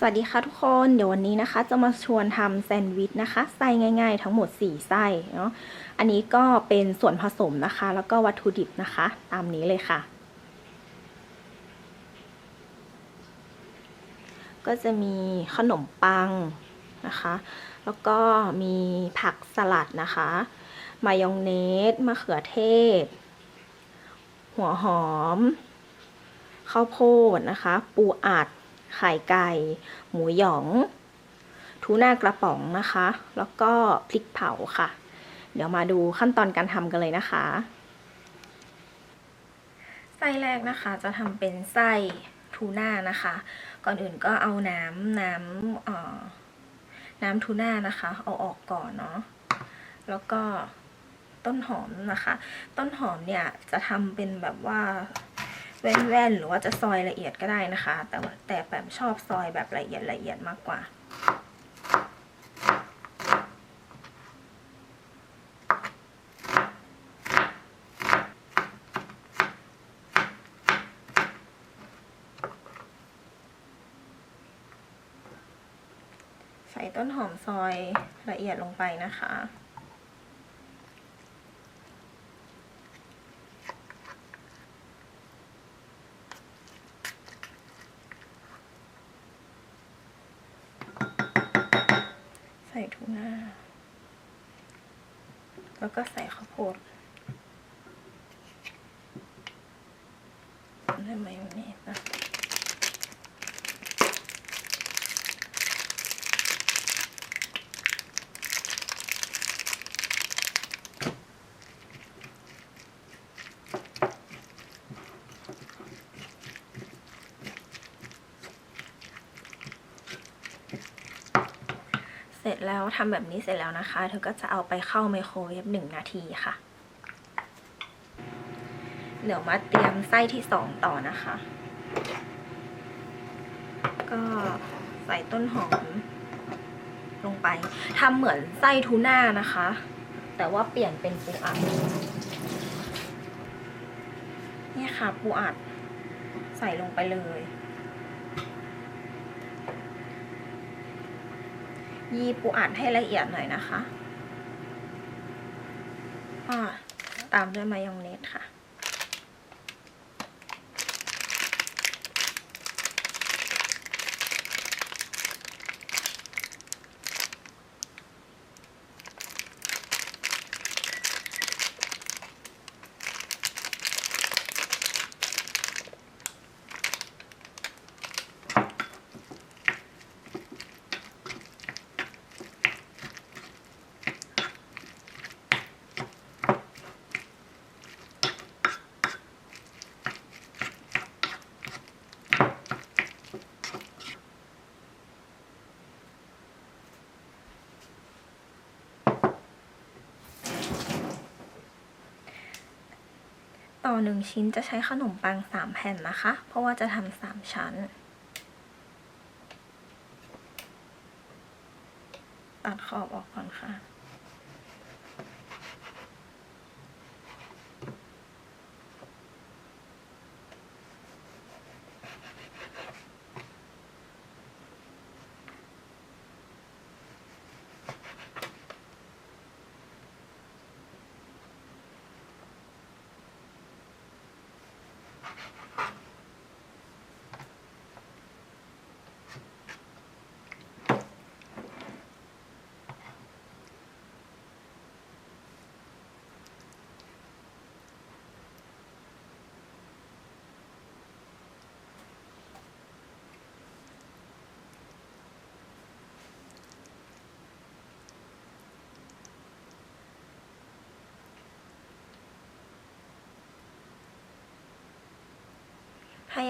สวัสดีค่ะทุกคน เดี๋ยววันนี้นะคะ จะมาชวนทำแซนด์วิชนะคะไส้ง่าย ๆ ทั้งหมด 4 ไส้เนาะอันนี้ก็เป็นส่วนผสมนะคะ แล้วก็วัตถุดิบนะคะ ตามนี้เลยค่ะ ก็จะมีขนมปังนะคะ แล้วก็มีผักสลัดนะคะ มายองเนสมะเขือเทศ หัวหอม ข้าวโพดนะคะ ปูอัด ไข่ไก่ หมูหยอง ทูน่ากระป๋องนะคะ แล้วก็พริกเผาค่ะ เดี๋ยวมาดูขั้นตอนการทำกันเลยนะคะไส้แรกนะคะจะทำเป็นไส้ทูน่านะคะ ก่อนอื่นก็เอาน้ำน้ำเอ่อน้ำทูน่านะคะ เอาออกก่อนเนาะแล้วก็ต้นหอมนะคะ ต้นหอมเนี่ยจะทำเป็นแบบว่า แว่นๆหรือว่าจะซอยละเอียดก็ได้นะคะ แต่ว่าแต่แบบชอบซอยแบบละเอียดละเอียดมากกว่าใส่ต้นหอมซอยละเอียดลงไปนะคะ ใส่ทูน่า แล้วก็ใส่ข้าวโพดได้ไหมวันนี้นะ ร็จแล้วทำแบบนี้เสร็จแล้วนะคะ เธอก็จะเอาไปเข้าไมโครเวฟหนึ่งนาทีค่ะ เดี๋ยวมาเตรียมไส้ที่สองต่อนะคะ ก็ใส่ต้นหอมลงไปทำเหมือนไส้ทูน่านะคะ แต่ว่าเปลี่ยนเป็นปูอัดเนี่ยค่ะปูอัดใส่ลงไปเลย ยีปูอัดให้ละเอียดหน่อยนะคะอ่าตามด้วยมายองเนสค่ะ ต่อหนึ่งชิ้นจะใช้ขนมปังสามแผ่นนะคะ เพราะว่าจะทำสามชั้น ตัดขอบออกก่อนค่ะ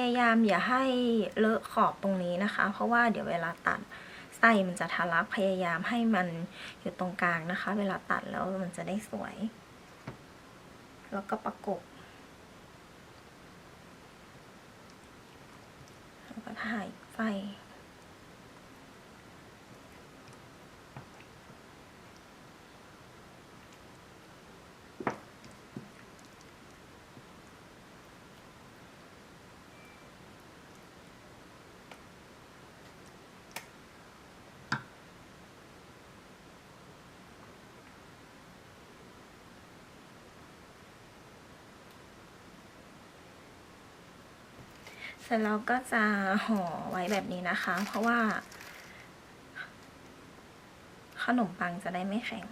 ายามอย่าให้เลอะขอบตรงนี้นะคะ เพราะว่าเดี๋ยวเวลาตัดไส้มันจะทะลักพยายามให้มันอยู่ตรงกลางนะคะ เวลาตัดแล้วมันจะได้สวย แล้วก็ประกบแล้วก็ถ่ายไส้ สร็จแล้วก็จะห่อไว้แบบนี้นะคะ เพราะว่า ขนมปังจะได้ไม่แข็ง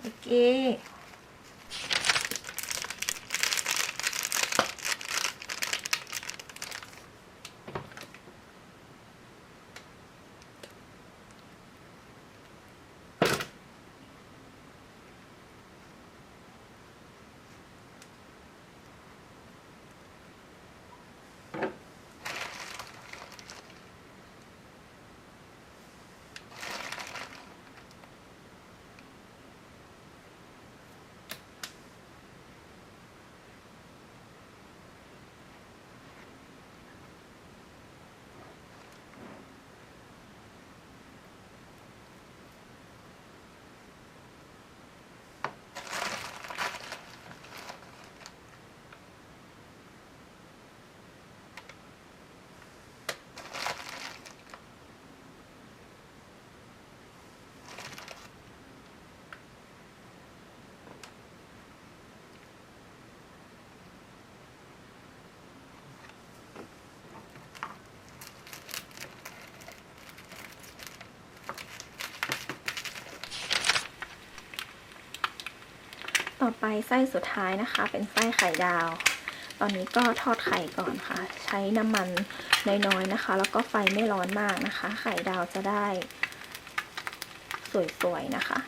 โอเต่อไปไส้สุดท้ายนะคะ เป็นไส้ไข่ดาว ตอนนี้ก็ทอดไข่ก่อนค่ะ ใช้น้ำมันน้อยๆนะคะ แล้วก็ไฟไม่ร้อนมากนะคะ ไข่ดาวจะได้ สวยๆนะคะ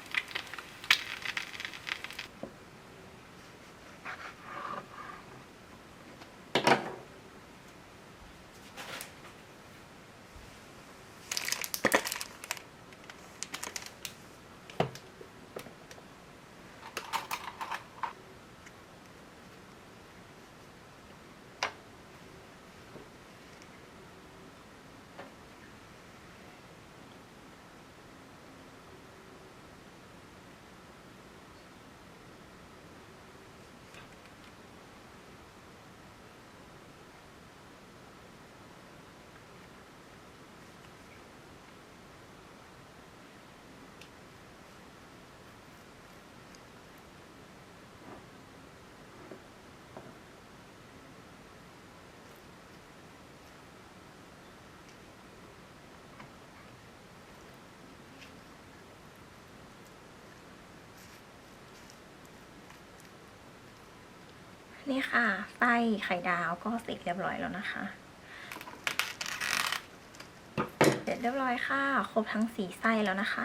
นี่ค่ะไส้ไข่ดาวก็เสร็จเรียบร้อยแล้วนะคะ เสร็จเรียบร้อยค่ะ ครบทั้งสีไส้แล้วนะคะ